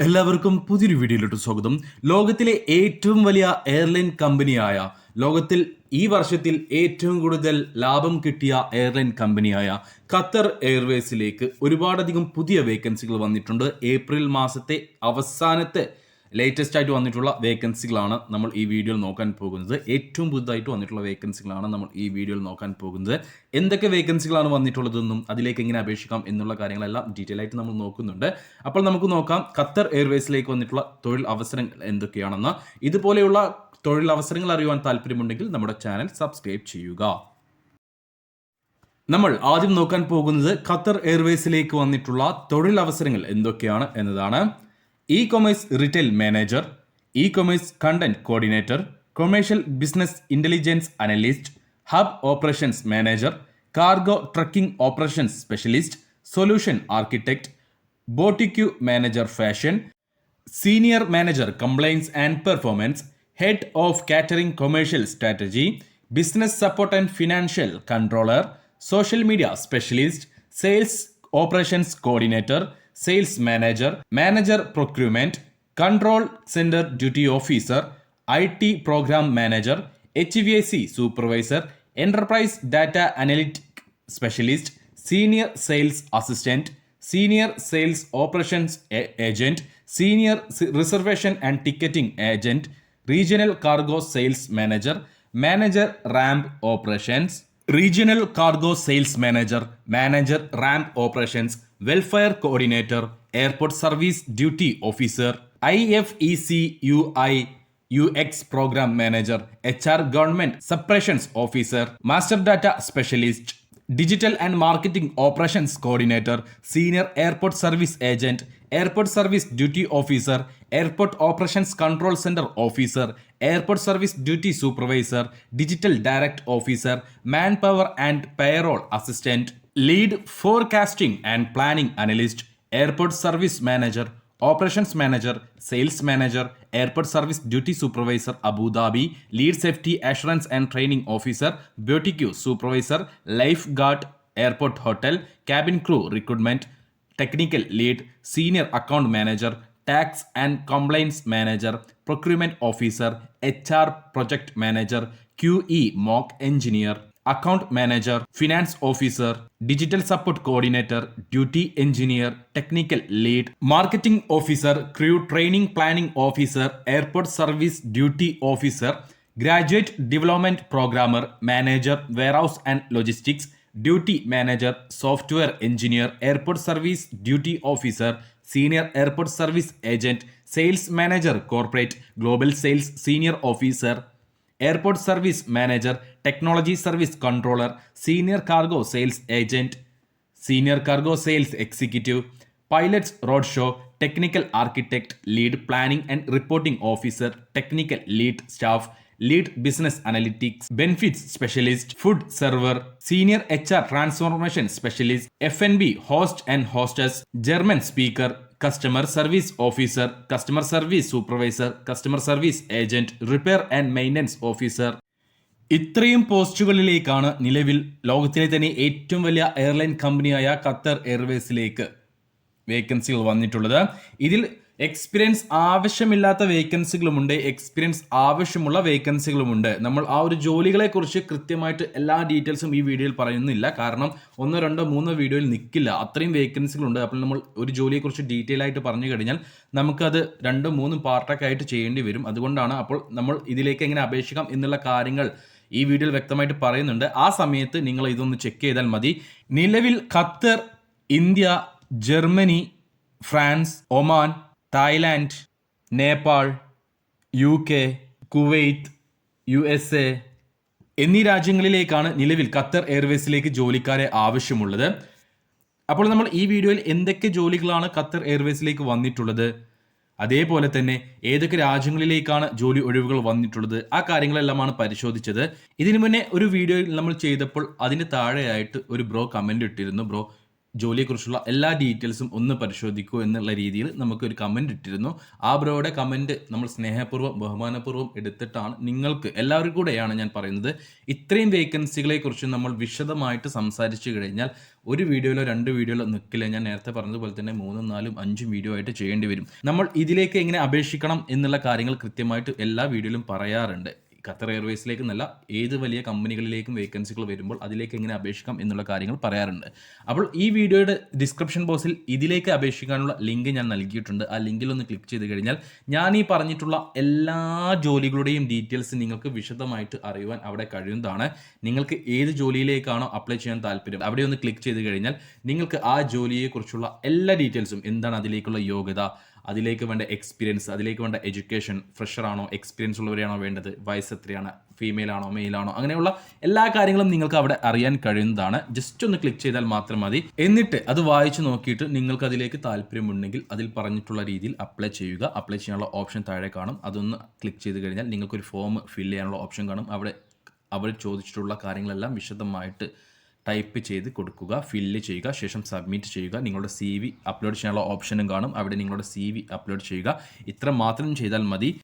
എല്ലാവർക്കും പുതിയൊരു വീഡിയോയിലോട്ട് സ്വാഗതം. ലോകത്തിലെ ഏറ്റവും വലിയ എയർലൈൻ കമ്പനിയായ ലോകത്തിൽ ഈ വർഷത്തിൽ ഏറ്റവും കൂടുതൽ ലാഭം കിട്ടിയ എയർലൈൻ കമ്പനിയായ ഖത്തർ എയർവേസിലേക്ക് ഒരുപാടധികം പുതിയ വേക്കൻസികൾ വന്നിട്ടുണ്ട്. ഏപ്രിൽ മാസത്തെ അവസാനത്തെ ലേറ്റസ്റ്റ് ആയിട്ട് വന്നിട്ടുള്ള വേക്കൻസികളാണ് നമ്മൾ ഈ വീഡിയോയിൽ നോക്കാൻ പോകുന്നത്. ഏറ്റവും പുതുതായിട്ട് വന്നിട്ടുള്ള വേക്കൻസികളാണ് നമ്മൾ ഈ വീഡിയോയിൽ നോക്കാൻ പോകുന്നത്. എന്തൊക്കെ വേക്കൻസികളാണ് വന്നിട്ടുള്ളതെന്നും അതിലേക്ക് എങ്ങനെ അപേക്ഷിക്കാം എന്നുള്ള കാര്യങ്ങളെല്ലാം ഡീറ്റെയിൽ ആയിട്ട് നമ്മൾ നോക്കുന്നുണ്ട്. അപ്പോൾ നമുക്ക് നോക്കാം ഖത്തർ എയർവേസിലേക്ക് വന്നിട്ടുള്ള തൊഴിൽ അവസരങ്ങൾ എന്തൊക്കെയാണെന്ന്. ഇതുപോലെയുള്ള തൊഴിൽ അവസരങ്ങൾ അറിയുവാൻ താല്പര്യമുണ്ടെങ്കിൽ നമ്മുടെ ചാനൽ സബ്സ്ക്രൈബ് ചെയ്യുക. നമ്മൾ ആദ്യം നോക്കാൻ പോകുന്നത് ഖത്തർ എയർവേസിലേക്ക് വന്നിട്ടുള്ള തൊഴിൽ അവസരങ്ങൾ എന്തൊക്കെയാണ് എന്നതാണ്. e commerce retail manager e commerce content coordinator commercial business intelligence analyst hub operations manager cargo trucking operations specialist solution architect boutique manager fashion senior manager compliance and performance head of catering commercial strategy business support and financial controller social media specialist sales operations coordinator sales manager manager procurement control centre duty officer I T programme manager H V I C supervisor enterprise data analytic specialist senior sales assistant senior sales operations agent senior reservation and ticketing agent regional cargo sales manager manager ramp operations regional cargo sales manager manager ramp operations welfare coordinator airport service duty officer I F E C U I U X programme manager H R government operations officer master data specialist digital and marketing operations coordinator, senior airport service agent, airport service duty officer, airport operations control center officer, airport service duty supervisor, digital direct officer, manpower and payroll assistant, lead forecasting and planning analyst, airport service manager, operations manager sales manager airport service duty supervisor Abu Dhabi lead safety assurance and training officer boutique supervisor lifeguard airport hotel cabin crew recruitment technical lead senior account manager tax and compliance manager procurement officer H R project manager Q E mock engineer account manager finance officer digital support coordinator duty engineer technical lead marketing officer crew training planning officer airport service duty officer graduate development programmer manager warehouse and logistics duty manager software engineer airport service duty officer senior airport service agent sales manager corporate global sales senior officer airport service manager technology service controller senior cargo sales agent senior cargo sales executive pilots road show technical architect lead planning and reporting officer technical lead staff lead business analytics benefits specialist food server senior H R transformation specialist F N B host and hostess German speaker customer service officer customer service supervisor customer service agent repair and maintenance officer ഇത്രയും പോസ്റ്റുകളിലേക്കാണ് നിലവിൽ ലോകത്തിലെ തന്നെ ഏറ്റവും വലിയ airline കമ്പനിയായ Qatar എയർവേസിലേക്ക് വേക്കൻസികൾ വന്നിട്ടുള്ളത്. ഇതിൽ എക്സ്പീരിയൻസ് ആവശ്യമില്ലാത്ത വേക്കൻസികളുമുണ്ട് എക്സ്പീരിയൻസ് ആവശ്യമുള്ള വേക്കൻസികളുമുണ്ട് നമ്മൾ ആ ഒരു ജോലികളെ കുറിച്ച് കൃത്യമായിട്ട് എല്ലാ ഡീറ്റെയിൽസും ഈ വീഡിയോയിൽ പറയുന്നില്ല. കാരണം ഒന്നോ രണ്ടോ മൂന്നോ വീഡിയോയിൽ നിൽക്കില്ല അത്രയും വേക്കൻസികളുണ്ട് അപ്പോൾ നമ്മൾ ഒരു ജോലിയെക്കുറിച്ച് ഡീറ്റെയിൽ ആയിട്ട് പറഞ്ഞു കഴിഞ്ഞാൽ നമുക്കത് രണ്ടും മൂന്നും പാർട്ടൊക്കെ ആയിട്ട് ചെയ്യേണ്ടി വരും. അതുകൊണ്ടാണ് അപ്പോൾ നമ്മൾ ഇതിലേക്ക് എങ്ങനെ അപേക്ഷിക്കാം എന്നുള്ള കാര്യങ്ങൾ ഈ വീഡിയോയിൽ വ്യക്തമായിട്ട് പറയുന്നുണ്ട്. ആ സമയത്ത് നിങ്ങൾ ഇതൊന്ന് ചെക്ക് ചെയ്താൽ മതി. നിലവിൽ Qatar India Germany France Oman Thailand Nepal U K Kuwait U S A എന്നീ രാജ്യങ്ങളിലേക്കാണ് നിലവിൽ ഖത്തർ എയർവേസിലേക്ക് ജോലിക്കാരെ ആവശ്യമുള്ളത്. അപ്പോൾ നമ്മൾ ഈ വീഡിയോയിൽ എന്തൊക്കെ ജോലികളാണ് ഖത്തർ എയർവേസിലേക്ക് വന്നിട്ടുള്ളത് അതേപോലെ തന്നെ ഏതൊക്കെ രാജ്യങ്ങളിലേക്കാണ് ജോലി ഒഴിവുകൾ വന്നിട്ടുള്ളത് ആ കാര്യങ്ങളെല്ലാമാണ് പരിശോധിച്ചത്. ഇതിനു മുന്നേ ഒരു വീഡിയോയിൽ നമ്മൾ ചെയ്തപ്പോൾ അതിന് താഴെയായിട്ട് ഒരു ബ്രോ കമന്റ് ഇട്ടിരുന്നു. ബ്രോ ജോലിയെക്കുറിച്ചുള്ള എല്ലാ ഡീറ്റെയിൽസും ഒന്ന് പരിശോധിക്കൂ എന്നുള്ള രീതിയിൽ നമുക്കൊരു കമന്റ് ഇട്ടിരുന്നു. ആ ബ്രോയുടെ കമന്റ് നമ്മൾ സ്നേഹപൂർവം ബഹുമാനപൂർവം എടുത്തിട്ടാണ് നിങ്ങൾക്ക് എല്ലാവർക്കും കൂടെയാണ് ഞാൻ പറയുന്നത്. ഇത്രയും വേക്കൻസികളെക്കുറിച്ച് നമ്മൾ വിശദമായിട്ട് സംസാരിച്ചു കഴിഞ്ഞാൽ ഒരു വീഡിയോയിലോ രണ്ട് വീഡിയോയിലോ നിൽക്കില്ല ഞാൻ നേരത്തെ പറഞ്ഞതുപോലെ തന്നെ മൂന്നും നാലും അഞ്ചും വീഡിയോ ആയിട്ട് ചെയ്യേണ്ടി വരും. നമ്മൾ ഇതിലേക്ക് എങ്ങനെ അപേക്ഷിക്കണം എന്നുള്ള കാര്യങ്ങൾ കൃത്യമായിട്ട് എല്ലാ വീഡിയോയിലും പറയാറുണ്ട്. ഖത്തർ എയർവേസിലേക്ക് എന്നല്ല ഏത് വലിയ കമ്പനികളിലേക്കും വേക്കൻസികൾ വരുമ്പോൾ അതിലേക്ക് എങ്ങനെ അപേക്ഷിക്കാം എന്നുള്ള കാര്യങ്ങൾ പറയാറുണ്ട്. അപ്പോൾ ഈ വീഡിയോയുടെ ഡിസ്ക്രിപ്ഷൻ ബോക്സിൽ ഇതിലേക്ക് അപേക്ഷിക്കാനുള്ള ലിങ്ക് ഞാൻ നൽകിയിട്ടുണ്ട്. ആ ലിങ്കിൽ ഒന്ന് ക്ലിക്ക് ചെയ്ത് കഴിഞ്ഞാൽ ഞാൻ ഈ പറഞ്ഞിട്ടുള്ള എല്ലാ ജോലികളുടെയും ഡീറ്റെയിൽസ് നിങ്ങൾക്ക് വിശദമായിട്ട് അറിയുവാൻ അവിടെ കഴിയുന്നതാണ്. നിങ്ങൾക്ക് ഏത് ജോലിയിലേക്കാണോ അപ്ലൈ ചെയ്യാൻ താല്പര്യം അവിടെ ഒന്ന് ക്ലിക്ക് ചെയ്ത് കഴിഞ്ഞാൽ നിങ്ങൾക്ക് ആ ജോലിയെക്കുറിച്ചുള്ള എല്ലാ ഡീറ്റെയിൽസും എന്താണ് അതിലേക്കുള്ള യോഗ്യത അതിലേക്ക് വേണ്ട എക്സ്പീരിയൻസ് അതിലേക്ക് വേണ്ട എഡ്യൂക്കേഷൻ ഫ്രഷറാണോ എക്സ്പീരിയൻസ് ഉള്ളവരെയാണോ വേണ്ടത്? വയസ്സ് എത്രയാണ്? ഫീമെയിൽ ആണോ മെയിൽ ആണോ? അങ്ങനെയുള്ള എല്ലാ കാര്യങ്ങളും നിങ്ങൾക്ക് അവിടെ അറിയാൻ കഴിയുന്നതാണ്. ജസ്റ്റ് ഒന്ന് ക്ലിക്ക് ചെയ്താൽ മാത്രം മതി. എന്നിട്ട് അത് വായിച്ചു നോക്കിയിട്ട് നിങ്ങൾക്ക് അതിലേക്ക് താല്പര്യമുണ്ടെങ്കിൽ അതിൽ പറഞ്ഞിട്ടുള്ള രീതിയിൽ അപ്ലൈ ചെയ്യുക. അപ്ലൈ ചെയ്യാനുള്ള ഓപ്ഷൻ താഴെ കാണും. അതൊന്ന് ക്ലിക്ക് ചെയ്ത് കഴിഞ്ഞാൽ നിങ്ങൾക്കൊരു ഫോം ഫില്ല് ചെയ്യാനുള്ള ഓപ്ഷൻ കാണും. അവിടെ അവർ ചോദിച്ചിട്ടുള്ള കാര്യങ്ങളെല്ലാം വിശദമായിട്ട് ടൈപ്പ് ചെയ്ത് കൊടുക്കുക ഫില്ല് ചെയ്യുക ശേഷം സബ്മിറ്റ് ചെയ്യുക. നിങ്ങളുടെ സി വി അപ്ലോഡ് ചെയ്യാനുള്ള ഓപ്ഷനും കാണും. അവിടെ നിങ്ങളുടെ സി വി അപ്ലോഡ് ചെയ്യുക. ഇത്ര മാത്രം ചെയ്താൽ മതി.